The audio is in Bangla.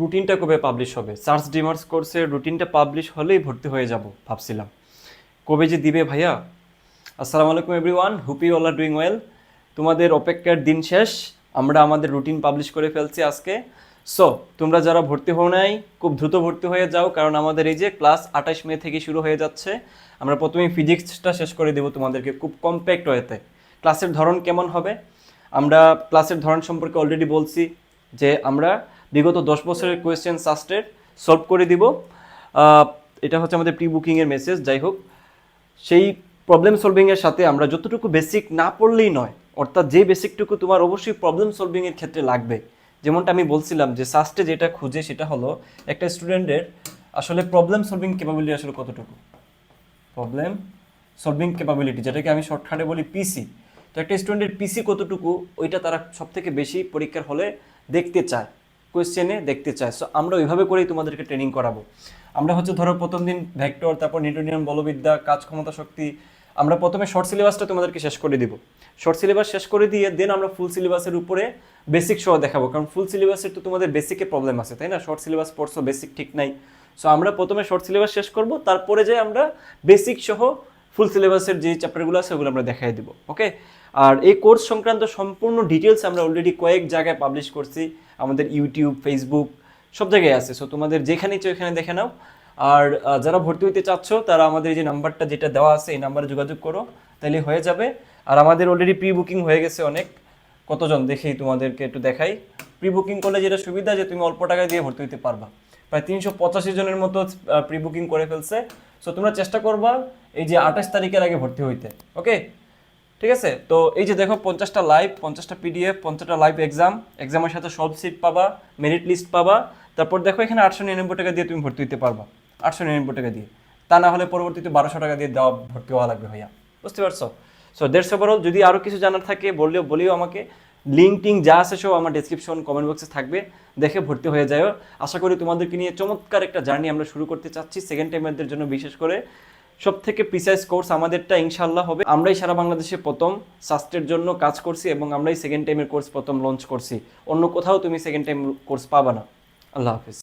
রুটিনটা কবে পাবলিশ হবে? সার্চ ডিমার্স কোর্সের রুটিনটা পাবলিশ হলেই ভর্তি হয়ে যাব, ভাবছিলাম। কবে যে দিবে ভাইয়া? আসসালামু আলাইকুম everyone hope you all are doing well তোমাদের অপেক্ষার দিন শেষ, আমরা আমাদের রুটিন পাবলিশ করে ফেলছি আজকে। সো তোমরা যারা ভর্তি হও নাই, খুব দ্রুত ভর্তি হয়ে যাও, কারণ আমাদের এই যে ক্লাস আঠাশ মে থেকে শুরু হয়ে যাচ্ছে, আমরা প্রথমেই ফিজিক্সটা শেষ করে দেবো তোমাদেরকে খুব কম্প্যাক্ট ওয়েতে ক্লাসের ধরন কেমন হবে? আমরা ক্লাসের ধরন সম্পর্কে অলরেডি বলছি যে আমরা বিগত দশ বছরের কোয়েশ্চেন সাস্টের সলভ করে দিব। এটা হচ্ছে আমাদের প্রি বুকিংয়ের মেসেজ যাই হোক। সেই প্রবলেম সলভিংয়ের সাথে আমরা যতটুকু বেসিক না পড়লেই নয়, অর্থাৎ যে বেসিকটুকু তোমার অবশ্যই প্রবলেম সলভিংয়ের ক্ষেত্রে লাগবে। যেমনটা আমি বলছিলাম যে সাস্টে যেটা খুঁজে, সেটা হলো একটা স্টুডেন্টের আসলে প্রবলেম সলভিং ক্যাপাবিলিটি আসলে কতটুকু। প্রবলেম সলভিং ক্যাপাবিলিটি যেটাকে আমি শর্টকাটে বলি পিসি তো একটা স্টুডেন্টের পিসি কতটুকু, ওইটা তারা সব থেকে বেশি পরীক্ষার হলে দেখতে চায়। কোয়েশ্চেনে দেখতে চায়। সো আমরা ওইভাবে করেই তোমাদেরকে ট্রেনিং করাবো। আমরা হচ্ছে ধরো প্রথম দিন ভেক্টর তারপর নিউটনিয়ান বলবিদ্যা, কাজ ক্ষমতা, শক্তি, আমরা প্রথমে শর্ট সিলেবাসটা তোমাদেরকে শেষ করে দিব। শর্ট সিলেবাস শেষ করে দিয়ে দেন আমরা ফুল সিলেবাসের উপরে বেসিক সহ দেখাবো। কারণ ফুল সিলেবাসের তো তোমাদের বেসিকে প্রবলেম আছে, তাই না? শর্ট সিলেবাস পড়ছো বেসিক ঠিক নাই। সো আমরা প্রথমে শর্ট সিলেবাস শেষ করব, তারপরে যে আমরা বেসিক সহ ফুল সিলেবাসের যে চ্যাপ্টারগুলো আছে, ওগুলো আমরা দেখাই দেবো ওকে আর এই কোর্স সংক্রান্ত সম্পূর্ণ ডিটেলস আমরা অলরেডি কয়েক জায়গায় পাবলিশ করছি, আমাদের ইউটিউব ফেসবুক সব জায়গায় আছে। সো তোমাদের যেখানে ইচ্ছে ওইখানে দেখে নাও। আর যারা ভর্তি হইতে চাচ্ছ, তারা আমাদের যে নাম্বারটা যেটা দেওয়া আছে, এই নাম্বারে যোগাযোগ করো, তাহলে হয়ে যাবে। আর আমাদের অলরেডি প্রি বুকিং হয়ে গেছে অনেক। কতজন? দেখেই তোমাদেরকে একটু দেখাই। প্রি বুকিং করলে যেটা সুবিধা, যে তুমি অল্প টাকা দিয়ে ভর্তি হতে পারবা। প্রায় তিনশো পঁচাশি জনের মতো প্রি বুকিং করে ফেলছে। সো তোমরা চেষ্টা করবা এই যে আঠাশ তারিখের আগে ভর্তি হইতে, ওকে? ঠিক আছে? তো এই যে দেখো, পঞ্চাশটা লাইভ পঞ্চাশটা পিডিএফ পঞ্চাশটা লাইভ এক্সাম এক্সামের সাথে সব সিট পাবা মেরিট লিস্ট পাবা। তারপর দেখো, এখানে আটশো নিরানব্বই টাকা দিয়ে তুমি ভর্তি হতে পারবা। আটশো নিরানব্বই টাকা দিয়ে। তা না হলে পরবর্তীতে বারোশো টাকা দিয়ে দেওয়া, ভর্তি হওয়া লাগবে ভাইয়া। বুঝতে পারছ? সো দেড়শো ওভারঅল যদি আরও কিছু জানার থাকে, বললেও, বলিও আমাকে। লিঙ্ক টিঙ্ক যা আছে সব আমার ডেসক্রিপশন কমেন্ট বক্সে থাকবে। দেখে ভর্তি হয়ে যাও আশা করি তোমাদেরকে নিয়ে চমৎকার একটা জার্নি আমরা শুরু করতে চাচ্ছি সেকেন্ড টাইমারদের জন্য বিশেষ করে। সব থেকে প্রিসাইজ কোর্স আমাদেরটা ইনশাল্লাহ হবে। আমরাই সারা বাংলাদেশে প্রথম সাস্টের জন্য কাজ করছি এবং আমরাই সেকেন্ড টাইমের কোর্স প্রথম লঞ্চ করছি। অন্য কোথাও তুমি সেকেন্ড টাইম কোর্স পাবা না। আল্লাহ হাফিজ।